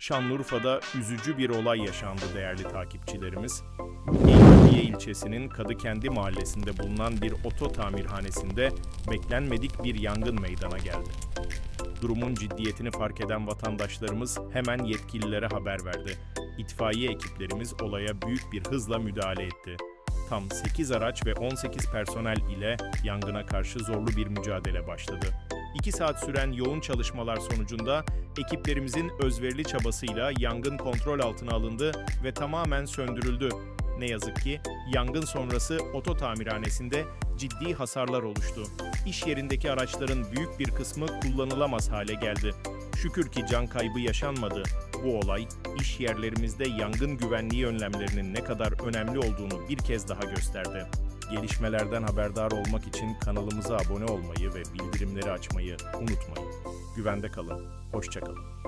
Şanlıurfa'da üzücü bir olay yaşandı değerli takipçilerimiz. İlkadiye ilçesinin Kadıkendi mahallesinde bulunan bir oto tamirhanesinde beklenmedik bir yangın meydana geldi. Durumun ciddiyetini fark eden vatandaşlarımız hemen yetkililere haber verdi. İtfaiye ekiplerimiz olaya büyük bir hızla müdahale etti. Tam 8 araç ve 18 personel ile yangına karşı zorlu bir mücadele başladı. 2 saat süren yoğun çalışmalar sonucunda ekiplerimizin özverili çabasıyla yangın kontrol altına alındı ve tamamen söndürüldü. Ne yazık ki yangın sonrası oto tamirhanesinde ciddi hasarlar oluştu. İş yerindeki araçların büyük bir kısmı kullanılamaz hale geldi. Şükür ki can kaybı yaşanmadı. Bu olay iş yerlerimizde yangın güvenliği önlemlerinin ne kadar önemli olduğunu bir kez daha gösterdi. Gelişmelerden haberdar olmak için kanalımıza abone olmayı ve bildirimleri açmayı unutmayın. Güvende kalın. Hoşçakalın.